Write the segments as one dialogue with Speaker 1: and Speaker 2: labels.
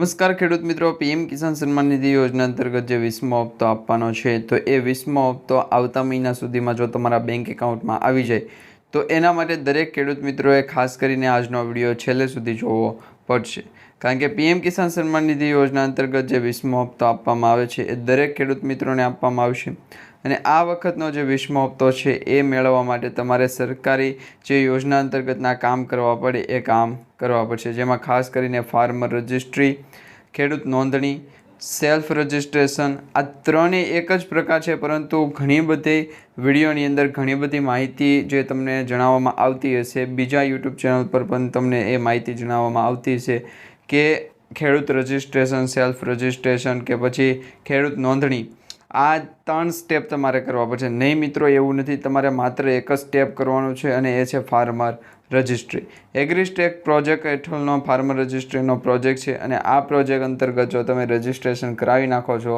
Speaker 1: નમસ્કાર ખેડૂત મિત્રો, પીએમ કિસાન સન્માન નિધિ યોજના અંતર્ગત જે વીસમો હપ્તો આપવાનો છે, તો એ વીસમો હપ્તો આવતા મહિના સુધીમાં જો તમારા બેંક એકાઉન્ટમાં આવી જાય, તો એના માટે દરેક ખેડૂત મિત્રોએ ખાસ કરીને આજનો વીડિયો છેલ્લે સુધી જોવો પડશે. કારણ કે પીએમ કિસાન સન્માન નિધિ યોજના અંતર્ગત જે વીસમો હપ્તો આપવામાં આવે છે, એ દરેક ખેડૂત મિત્રોને આપવામાં આવશે. અને આ વખતનો જે વીસમો હપ્તો છે એ મેળવવા માટે તમારે સરકારી જે યોજના અંતર્ગતના કામ કરવા પડે એ કામ કરવા પડશે. જેમાં ખાસ કરીને ફાર્મર રજિસ્ટ્રી, ખેડૂત નોંધણી, સેલ્ફ રજિસ્ટ્રેશન, આ ત્રણેય એક જ પ્રકાર છે, પરંતુ ઘણી બધી વિડીયોની અંદર ઘણી બધી માહિતી જે તમને જણાવવામાં આવતી હશે. બીજા યુટ્યુબ ચેનલ પર પણ તમને એ માહિતી જણાવવામાં આવતી હશે કે ખેડૂત રજિસ્ટ્રેશન, સેલ્ફ રજિસ્ટ્રેશન કે પછી ખેડૂત નોંધણી આ ત્રણ સ્ટેપ તમારે કરવા પડશે. નહીં મિત્રો, એવું નથી. તમારે માત્ર એક જ સ્ટેપ કરવાનું છે અને એ છે ફાર્મર રજિસ્ટ્રી એગ્રીસ્ટેક પ્રોજેક્ટ હેઠળનો ફાર્મર રજિસ્ટ્રીનો પ્રોજેક્ટ છે અને આ પ્રોજેક્ટ અંતર્ગત જો તમે રજિસ્ટ્રેશન કરાવી નાખો છો,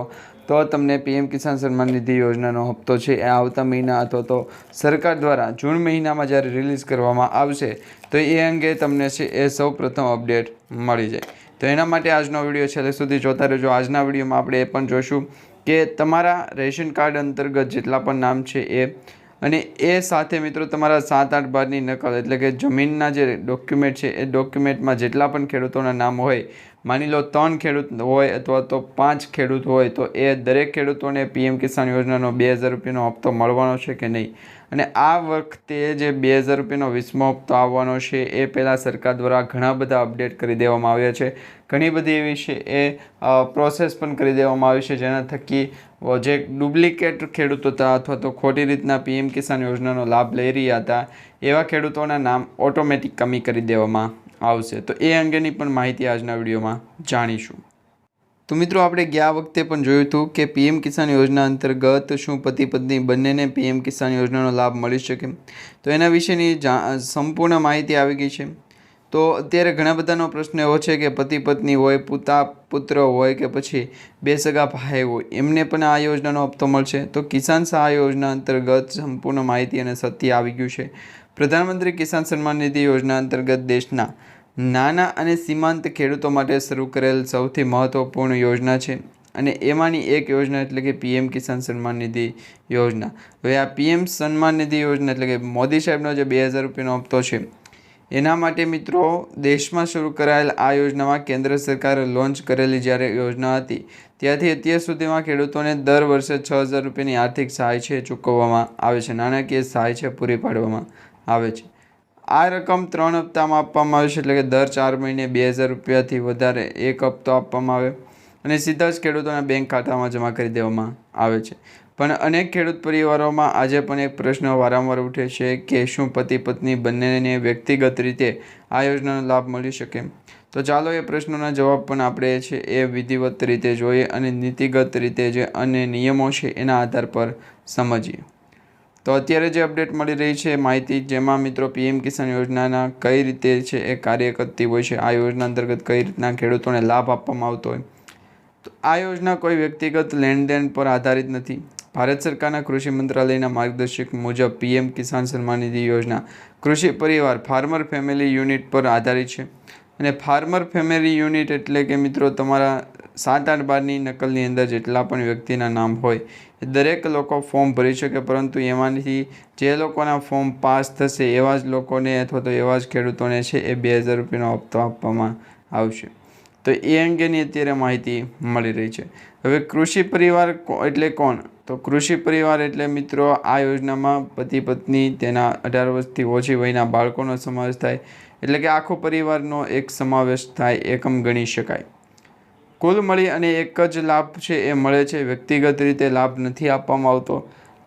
Speaker 1: તો તમને પીએમ કિસાન સન્માન નિધિ યોજનાનો હપ્તો છે. એ આવતા મહિના અથવા તો સરકાર દ્વારા જૂન મહિનામાં જ્યારે રિલીઝ કરવામાં આવશે, તો એ અંગે તમને છે એ સૌ પ્રથમ અપડેટ મળી જાય. તો એના માટે આજનો વીડિયો છેલ્લે સુધી જોતા રહેજો. આજના વિડીયોમાં આપણે એ પણ જોશું કે તમારા રેશન કાર્ડ અંતર્ગત જેટલા પણ નામ છે એ, અને એ સાથે મિત્રો તમારા સાત આઠ બારની નકલ, એટલે કે જમીનના જે ડોક્યુમેન્ટ છે, એ ડોક્યુમેન્ટમાં જેટલા પણ ખેડૂતોના નામ હોય, માની લો ત્રણ ખેડૂત હોય અથવા તો પાંચ ખેડૂત હોય, તો એ દરેક ખેડૂતોને પીએમ કિસાન યોજનાનો બે હજાર રૂપિયાનો હપ્તો મળવાનો છે કે નહીં? અને આ વખતે જે બે હજાર રૂપિયાનો વીસમો હપ્તો આવવાનો છે, એ પહેલાં સરકાર દ્વારા ઘણા બધા અપડેટ કરી દેવામાં આવ્યા છે. ઘણી બધી એવી છે, એ પ્રોસેસ પણ કરી દેવામાં આવી છે, જેના થકી જે ડુપ્લિકેટ ખેડૂતો હતા અથવા તો ખોટી રીતના પીએમ કિસાન યોજનાનો લાભ લઈ રહ્યા હતા, એવા ખેડૂતોના નામ ઓટોમેટિક કમી કરી દેવામાં આવશે. તો એ અંગેની પણ માહિતી આજના વિડીયોમાં જાણીશું. તો મિત્રો આપણે ગયા વખતે પણ જોયું હતું કે પીએમ કિસાન યોજના અંતર્ગત શું પતિ પત્ની બંનેને પીએમ કિસાન યોજનાનો લાભ મળી શકે. તો એના વિશેની સંપૂર્ણ માહિતી આવી ગઈ છે. તો અત્યારે ઘણા બધાનો પ્રશ્ન એવો છે કે પતિ પત્ની હોય, પુતા, પુત્ર હોય કે પછી બે સગા ભાઈ હોય, એમને પણ આ યોજનાનો હપ્તો મળશે. તો કિસાન સહાય યોજના અંતર્ગત સંપૂર્ણ માહિતી અને સત્ય આવી ગયું છે. પ્રધાનમંત્રી કિસાન સન્માન નિધિ યોજના અંતર્ગત દેશના નાના અને સીમાંત ખેડૂતો માટે શરૂ કરેલ સૌથી મહત્ત્વપૂર્ણ યોજના છે અને એમાંની એક યોજના એટલે કે પીએમ કિસાન સન્માન નિધિ યોજના. હવે આ પીએમ સન્માન નિધિ યોજના એટલે કે મોદી સાહેબનો જે બે હજાર રૂપિયાનો હપ્તો છે, એના માટે મિત્રો દેશમાં શરૂ કરાયેલ આ યોજનામાં કેન્દ્ર સરકારે લોન્ચ કરેલી જ્યારે યોજના હતી, ત્યાંથી અત્યાર સુધીમાં ખેડૂતોને દર વર્ષે છ હજાર રૂપિયાની આર્થિક સહાય છે ચૂકવવામાં આવે છે. નાણાકીય સહાય છે પૂરી પાડવામાં આવે છે. આ રકમ ત્રણ હપ્તામાં આપવામાં આવે છે, એટલે કે દર ચાર મહિને બે હજાર રૂપિયાથી વધારે એક હપ્તો આપવામાં આવે. અને સીધા જ ખેડૂતોના બેંક ખાતામાં જમા કરી દેવામાં આવે છે. પણ અનેક ખેડૂત પરિવારોમાં આજે પણ એક પ્રશ્ન વારંવાર ઉઠે છે કે શું પતિ પત્ની બંનેને વ્યક્તિગત રીતે આ યોજનાનો લાભ મળી શકે? તો ચાલો એ પ્રશ્નોના જવાબ પણ આપણે છે એ વિધિવત રીતે જોઈએ અને નીતિગત રીતે જે અન્ય નિયમો છે એના આધાર પર સમજીએ. તો અત્યારે જે અપડેટ મળી રહી છે માહિતી જેમાં મિત્રો પીએમ કિસાન યોજનાના કઈ રીતે છે એ કાર્ય કરતી હોય છે, આ યોજના અંતર્ગત કઈ રીતના ખેડૂતોને લાભ આપવામાં આવતો હોય. તો આ યોજના કોઈ વ્યક્તિગત લેણદેણ પર આધારિત નથી. ભારત સરકારના કૃષિ મંત્રાલયના માર્ગદર્શક મુજબ પીએમ કિસાન સન્માન નિધિ યોજના કૃષિ પરિવાર ફાર્મર ફેમિલી યુનિટ પર આધારિત છે. અને ફાર્મર ફેમિલી યુનિટ એટલે કે મિત્રો તમારા સાત આઠ બારની નકલની અંદર જેટલા પણ વ્યક્તિના નામ હોય, એ દરેક લોકો ફોર્મ ભરી શકે, પરંતુ એમાંથી જે લોકોના ફોર્મ પાસ થશે એવા જ લોકોને અથવા તો એવા જ ખેડૂતોને છે એ બે હજાર રૂપિયાનો હપ્તો આપવામાં આવશે. તો એ અંગેની અત્યારે માહિતી મળી રહી છે. હવે કૃષિ પરિવાર એટલે કોણ? તો કૃષિ પરિવાર એટલે મિત્રો આ યોજનામાં પતિ પત્ની, તેના અઢાર વર્ષથી ઓછી વયના બાળકોનો સમાવેશ થાય, એટલે કે આખો પરિવારનો એક સમાવેશ થાય, એકમ ગણી શકાય. કુલ મળી અને એક જ લાભ છે એ મળે છે. વ્યક્તિગત રીતે લાભ નથી આપવામાં આવતો.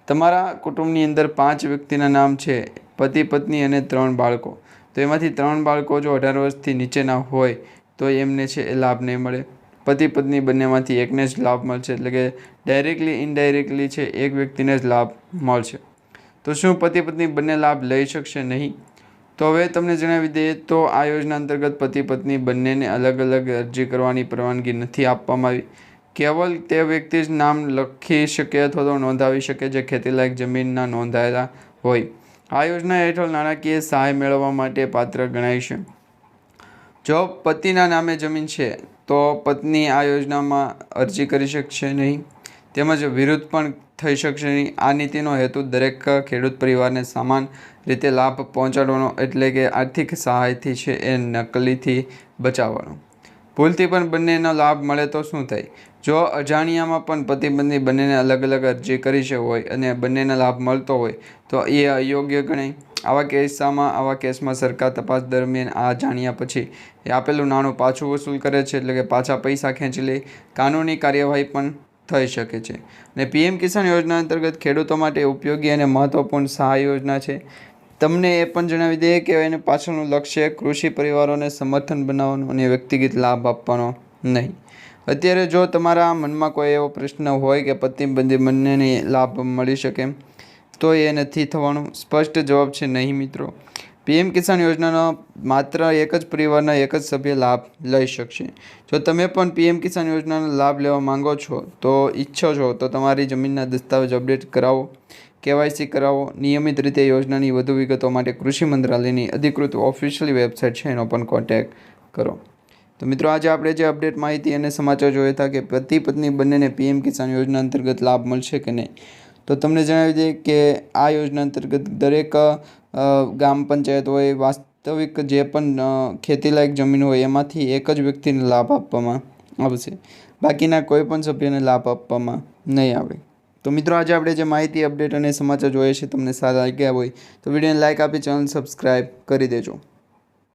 Speaker 1: તમારા કુટુંબની અંદર પાંચ વ્યક્તિના નામ છે, પતિ, પત્ની અને ત્રણ બાળકો. તો એમાંથી ત્રણ બાળકો જો અઢાર વર્ષથી નીચેના હોય, તો એમને છે એ લાભ નહીં મળે. પતિ, પત્ની બંનેમાંથી એકને જ લાભ મળશે, એટલે કે ડાયરેક્ટલી ઇનડાયરેક્ટલી છે એક વ્યક્તિને જ લાભ મળશે. તો શું પતિ, પત્ની બંને લાભ લઈ શકશે નહીં? તો હવે તમને જણાવી દઈએ તો આ યોજના અંતર્ગત પતિ પત્ની બંનેને અલગ અલગ અરજી કરવાની પરવાનગી નથી આપવામાં આવી. કેવલ તે વ્યક્તિ જ નામ લખી શકે અથવા તો નોંધાવી શકે જે ખેતીલાયક જમીનના નોંધાયેલા હોય. આ યોજના હેઠળ નાણાકીય સહાય મેળવવા માટે પાત્ર ગણાય છે. જો પતિના નામે જમીન છે, તો પત્ની આ યોજનામાં અરજી કરી શકશે નહીં. તેમજ વિરુદ્ધ પણ થઈ શકશે નહીં. આ નીતિનો હેતુ દરેક ખેડૂત પરિવારને સમાન રીતે લાભ પહોંચાડવાનો એટલે કે આર્થિક સહાયથી છે એ નકલીથી બચાવવાનો. ભૂલથી પણ બંનેનો લાભ મળે તો શું થાય? જો અજાણ્યામાં પણ પ્રતિબંધની બંનેને અલગ અલગ અરજી કરી છે હોય અને બંનેને લાભ મળતો હોય, તો એ અયોગ્ય ગણાય. આવા કિસ્સામાં આવા કેસમાં સરકાર તપાસ દરમિયાન આ જાણ્યા પછી એ આપેલું નાણું પાછું વસૂલ કરે છે એટલે કે પાછા પૈસા ખેંચી લે. કાનૂની કાર્યવાહી પણ થઈ શકે છે. અને પીએમ કિસાન યોજના અંતર્ગત ખેડૂતો માટે ઉપયોગી અને મહત્ત્વપૂર્ણ સહાય યોજના છે. તમને એ પણ જણાવી દઈએ કે એને પાછળનું લક્ષ્ય કૃષિ પરિવારોને સમર્થન બનાવવાનું અને વ્યક્તિગત લાભ આપવાનો નહીં. અત્યારે જો તમારા મનમાં કોઈ એવો પ્રશ્ન હોય કે પ્રતિબંધી બંનેને લાભ મળી શકે, તો એ નથી થવાનું. સ્પષ્ટ જવાબ છે નહીં મિત્રો. પીએમ કિસાન યોજનાનો માત્ર એક જ પરિવારના એક જ સભ્ય લાભ લઈ શકશે. જો તમે પણ પીએમ કિસાન યોજનાનો લાભ લેવા માંગો છો, તો ઈચ્છો છો, તો તમારી જમીનના દસ્તાવેજ અપડેટ કરાવો, કેવાયસી કરાવો. નિયમિત રીતે યોજનાની વધુ વિગતો માટે કૃષિ મંત્રાલયની અધિકૃત ઓફિશિયલ વેબસાઇટ છે, એનો પણ કોન્ટેક્ટ કરો. તો મિત્રો, આજે આપણે જે અપડેટ માહિતી અને સમાચાર જોયા હતા કે પતિ પત્ની બંનેને પીએમ કિસાન યોજના અંતર્ગત લાભ મળશે કે નહીં તો તમને જણાવી દઈએ કે આ યોજના અંતર્ગત દરેક ગ્રામ પંચાયત હોય, વાસ્તવિક જે પણ ખેતીલાયક જમીન હોય, એમાંથી એક જ વ્યક્તિને લાભ આપવામાં આવશે. બાકીના કોઈ પણ સભ્યને લાભ આપવામાં નહીં આવે. તો મિત્રો, આજે આપણે જે માહિતી, અપડેટ અને સમાચાર જોઈએ છે, તમને સારા લાગ્યા હોય, તો વિડીયોને લાઇક આપી ચેનલ સબસ્ક્રાઈબ કરી દેજો.